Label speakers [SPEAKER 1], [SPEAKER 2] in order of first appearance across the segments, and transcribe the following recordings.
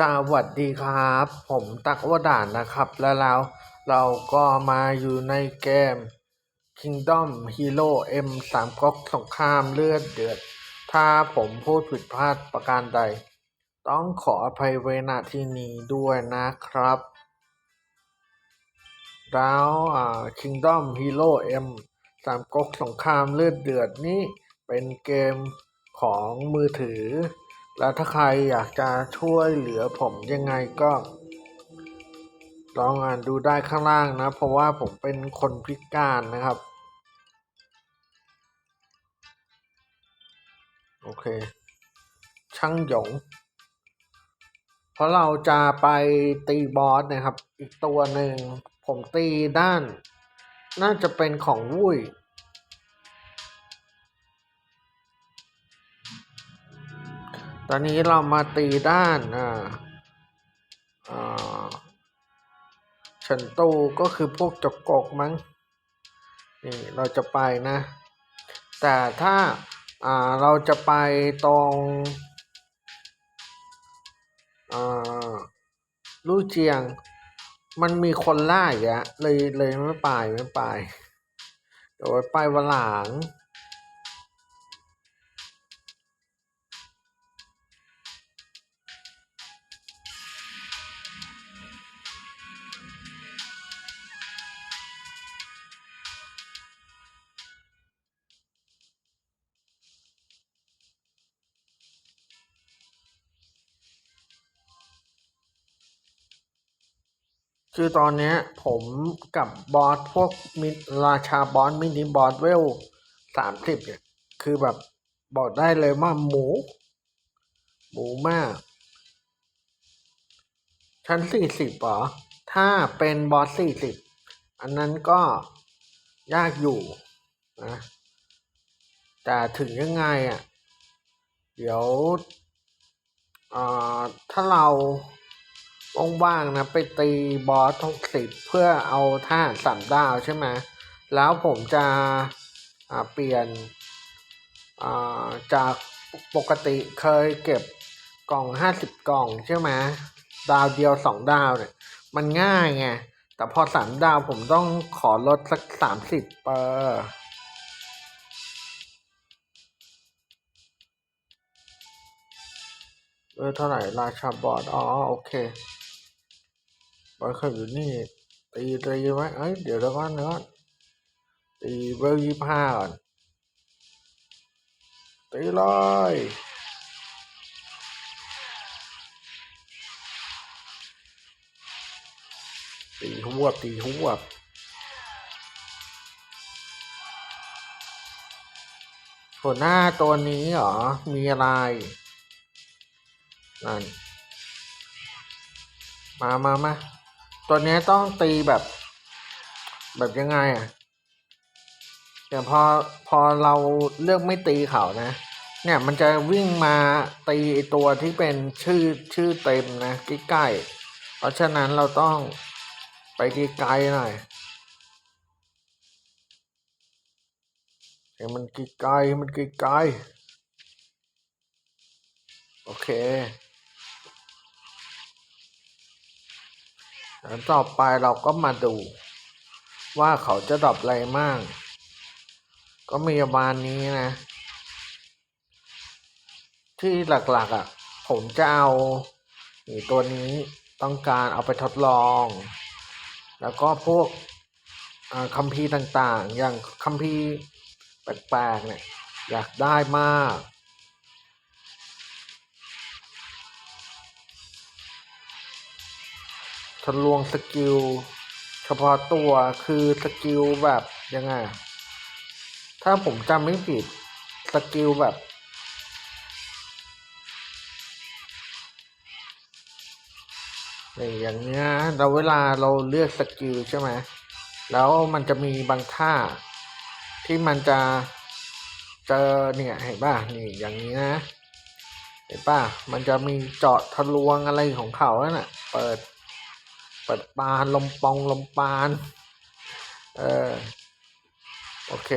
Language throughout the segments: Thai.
[SPEAKER 1] สวัสดีครับ ผมตักวดานนะครับ แล้วเราเราก็มาอยู่ในเกม Kingdom Hero M สามก๊กสงครามเลือดเดือด ถ้าผมพูดผิดพลาดประการใด ต้องขออภัยไว้ณที่นี้ด้วยนะครับ แล้วอ่า Kingdom Hero M สามก๊กสงครามเลือดเดือดนี่เป็นเกมของมือถือ แล้วถ้าใครอยากจะช่วยเหลือผมยังไงก็ ลองอ่านดูได้ข้างล่างนะ เพราะว่าผมเป็นคนพิการนะครับ โอเค ช่างหยง เพราะเราจะไปตีบอสนะครับ อีกตัวหนึ่งผมตีด้าน น่าจะเป็นของวุ้ย ตอนนี้เรามาตีด้านอ่าอ่าเฉินตูก็คือพวกจกกกมั้งนี่เราจะไปนะ แต่ถ้าอ่าเราจะไปตรงอ่าลู่เจียง มันมีคนล่าอีกอะเลยเลยไม่ไปไม่ไปเดี๋ยวไปวันหลัง คือตอนนี้ผมกับบอสพวกมิราชาบอสมินิบอสเวลสามสิบเนี่ย คือแบบบอกได้เลยว่าหมู หมูมาก ชั้นสี่สิบเหรอ ถ้าเป็นบอสสี่สิบอันนั้นก็ยากอยู่นะแต่ถึงยังไงอะ เดี๋ยวอ่าถ้าเรา ว่างๆนะไปตีบอสทกสิบเพื่อเอาท่าสามดาวใช่ไหมแล้วผมจะเปลี่ยนจากปกติเคยเก็บกล่องห้าสิบกล่องใช่ไหมดาวเดียวสองดาวเนี่ย มันง่ายไง แต่พอสามดาวผมต้องขอลดสักสามสิบเปอร์เออเท่าไหร่ราชาบอร์ดอ๋อ โอเค บอสเขาอยู่นี่ตีตีไหมเอ้ยเดี๋ยวเดี๋ยวก่อนเดี๋ยวก่อนตีเวลยี่ห้าก่อนตีเลยตีหัวตีหัวหัวหน้าตัวนี้เหรอ มีอะไร นั่น มามามา ตัวเนี้ยต้องตีแบบ แบบยังไงอะแต่พอพอเราเลือกไม่ตีเขานะ เนี่ยมันจะวิ่งมาตีตัวที่เป็นชื่อชื่อเต็มนะใกล้ๆเพราะฉะนั้นเราต้องไปไกลๆหน่อยเห็นมันไกลๆมันไกลๆโอเค แล้วต่อไปเราก็มาดู ว่าเขาจะดรอปอะไรมั่งก็มีประมาณนี้นะ ที่หลักๆอะ ผมจะเอานี่ตัวนี้ต้องการเอาไปทดลอง แล้วก็พวกคัมภีร์ต่างๆ อย่างคัมภีร์แปลกๆเนี่ยอยากได้มาก ทะลวงสกิลเฉพาะตัวคือสกิลแบบยังไง ถ้าผมจำไม่ผิดสกิลแบบนี่อย่างเงี้ยเราเวลาเราเลือกสกิลใช่ไหมแล้วมันจะมีบางท่า ที่มันจะเจอเนี่ยเห็นป่ะนี่อย่างนี้นะเห็นป่ะมันจะมีเจาะทะลวงอะไรของเขานั่นน่ะเปิด เปิดปานลมปองลมปาน เออ โอเค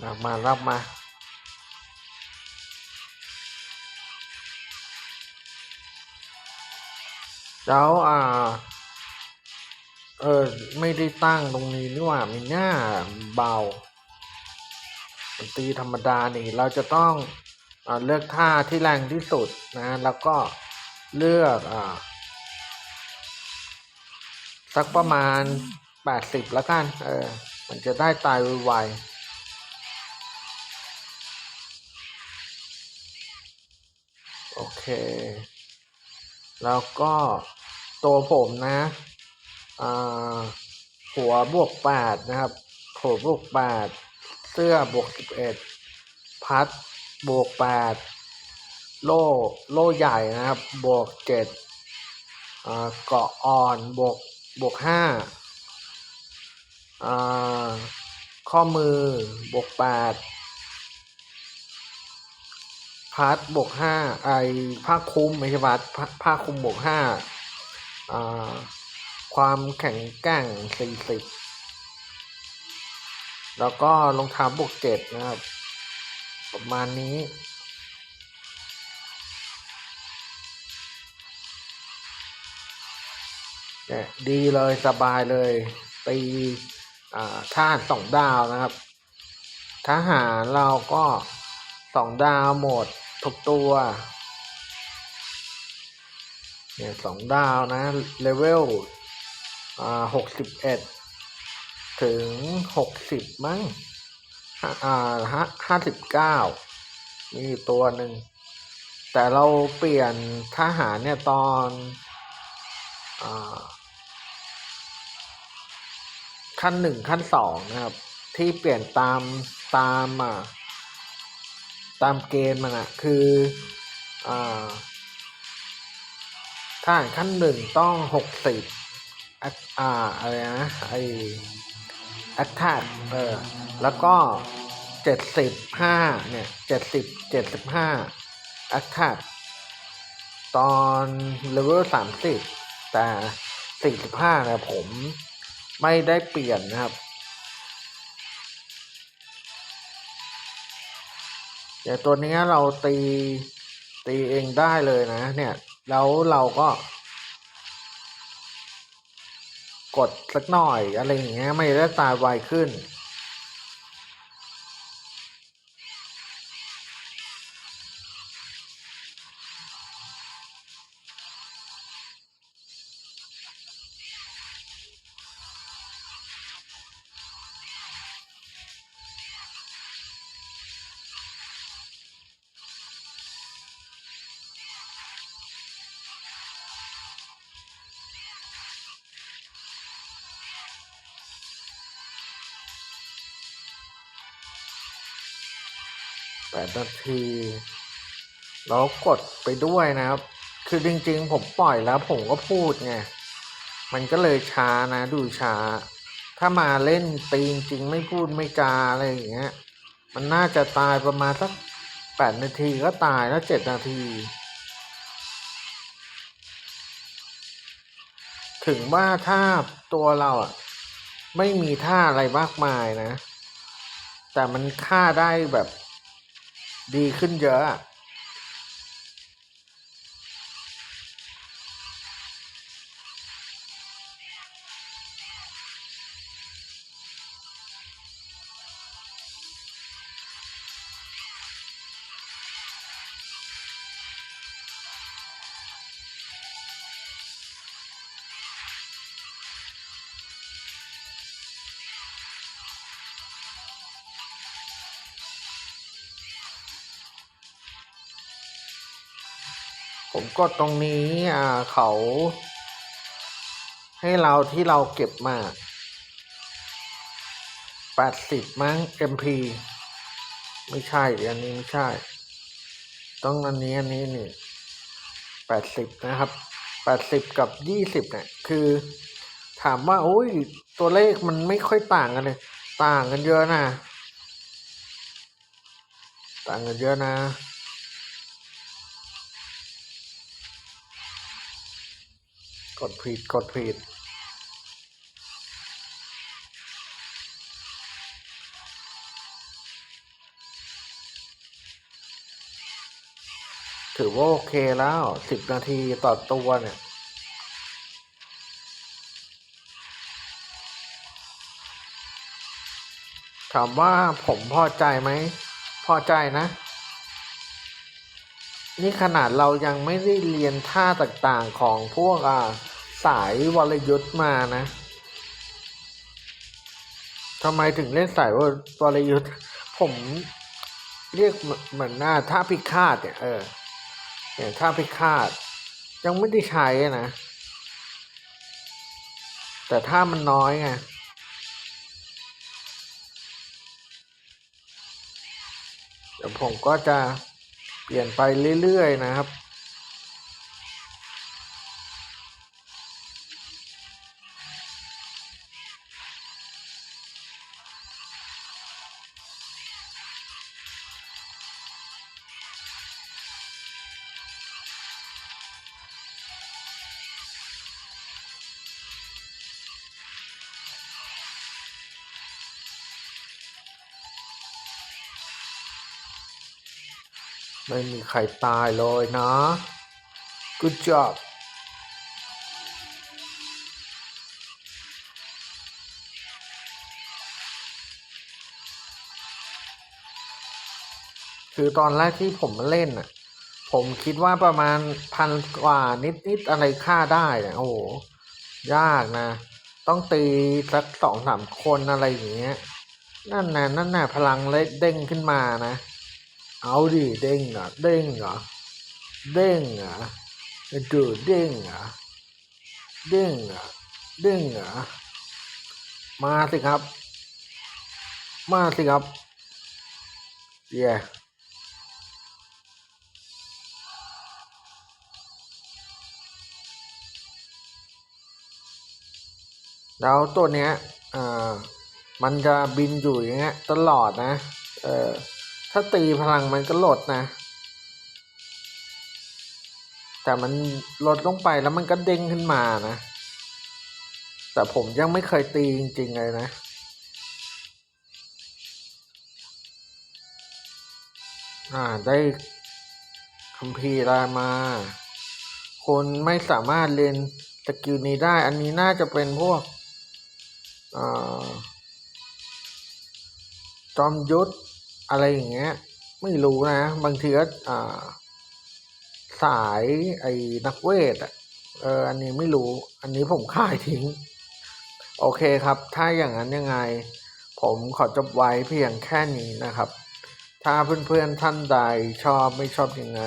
[SPEAKER 1] มามารับมาเจ้วอ่า เออ ไม่ได้ตั้งตรงนี้นี่หว่ามีหน้าเบาดนตรีธรรมดานี่เราจะต้องอเลือกท่าที่แรงที่สุดนะ แล้วก็เลือกอสักประมาณแปดสิบแล้วกัน เออ มันจะได้ตายไวๆโอเค แล้วก็ตัวผมนะ หัวบวกแปดนะครับหัวบวกแปดเสื้อบวกสิบเอ็ดพัดบวกแปดโล่โล่ใหญ่นะครับ บวกเจ็ดเกาะอ่อนบวกบวกห้าข้อมือบวกแปดพัดบวกห้าไอผ้าคลุมไม่ใช่พัดผ้าผ้าคลุมบวกห้า ความแข็งแกร่งสี่สิบแล้วก็รองเท้าบวกเจ็ดนะครับ ประมาณนี้เนี่ยดีเลยสบายเลย ตีท่าสองดาวนะครับ ทหารเราก็สองดาวหมดทุกตัวเนี่ยสองดาวนะ เลเวล อ่าหกสิบเอ็ดถึงหกสิบมั้งห้าอ่าห้าห้าสิบเก้ามีตัวหนึ่ง แต่เราเปลี่ยนทหารเนี่ยตอนอ่าขั้นหนึ่งขั้นสองนะครับ ที่เปลี่ยนตามตามอ่าตามเกณฑ์มันอะคืออ่าทหารขั้นหนึ่งต้องหกสิบ อ่าอะไรนะไอแอคทัเออแล้วก็เจ็ดสิบห้าเนี่ยเจ็ดสิบเจ็ดสิบห้าแอคทัตอนเลเวลสามสิบแต่สี่สิบห้าเนี่ยผมไม่ได้เปลี่ยนนะครับเดี๋ยวตัวนี้เราตีตีเองได้เลยนะ เนี่ย แล้วเราก็ กดสักหน่อยอะไรอย่างเงี้ยไม่ได้ตายไวขึ้น แปดนาทีแล้วกดไปด้วยนะครับ คือจริงๆผมปล่อยแล้วผมก็พูดไง มันก็เลยช้านะ ดูช้า ถ้ามาเล่นตีจริงไม่พูดไม่จาอะไรอย่างเงี้ย มันน่าจะตายประมาณสักแปดนาทีก็ตายแล้วเจ็ดนาที ถึงว่าถ้าตัวเราอะ ไม่มีท่าอะไรมากมายนะ แต่มันฆ่าได้แบบ ดีขึ้นเยอะ ผมกดตรงนี้อ่าเขา ให้เราที่เราเก็บมาแปดสิบมั้ง MP ไม่ใช่อันนี้ไม่ใช่ ต้องอันนี้อันนี้นี่แปดสิบนะครับแปดสิบกับยี่สิบเนี่ยคือถามว่าโอ้ยตัวเลขมันไม่ค่อยต่างกันเลย ต่างกันเยอะนะ ต่างกันเยอะนะ กดพีดกดพีดถือว่าโอเคแล้วสิบนาทีต่อตัวเนี่ยถามว่าผมพอใจไหม พอใจนะ นี่ขนาดเรายังไม่ได้เรียนท่าต่างๆของพวกอ่าสายวรยุทธ์มานะทำไมถึงเล่นสายววรยุทธ์ผมเรียกเหมือนเหมือนหน้าท่าพิฆาตเนี่ยเอออย่างท่าพิฆาต ยังไม่ได้ใช้นะ แต่ท่ามันน้อยไงเดี๋ยวผมก็จะ เปลี่ยนไปเรื่อยๆนะครับ ไม่มีใครตายเลยนะ Good job คือตอนแรกที่ผมมาเล่นอะ ผมคิดว่าประมาณพันกว่านิดๆอะไรค่าได้เนี่ยโอ้โห ยากนะ ต้องตีสักสองสามคนอะไรอย่างเงี้ย นั่นน่ะนั่นน่ะพลังเล็กเด้งขึ้นมานะ เอาดิเด้งเหรอเด้งเหรอเด้งเหรอดูเด้งเหรอเด้งเหรอเด้งเหรอมาสิครับ มาสิครับเย่แล้วตัวเนี้ย อ่า มันจะบินอยู่อย่างเงี้ยตลอดนะ เออ ถ้าตีพลังมันก็ลดนะ แต่มันลดลงไปแล้วมันก็เด้งขึ้นมานะ แต่ผมยังไม่เคยตีจริงๆเลยนะอ่าได้คัมภีร์รามา คนไม่สามารถเรียนสกิลนี้ได้ อันนี้น่าจะเป็นพวกอ่าจอมยุทธ อะไรอย่างเงี้ย ไม่รู้นะ บางทีก็อ่า สายไอ้นักเวทอะเอออันนี้ไม่รู้ อันนี้ผมขายทิ้ง โอเคครับ ถ้าอย่างนั้นยังไง ผมขอจบไว้เพียงแค่นี้นะครับ ถ้าเพื่อนๆท่านใดชอบไม่ชอบยังไง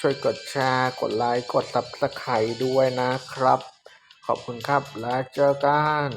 [SPEAKER 1] ช่วยกดแชร์ กดไลค์ กด subscribe ด้วยนะครับ ขอบคุณครับแล้วเจอกัน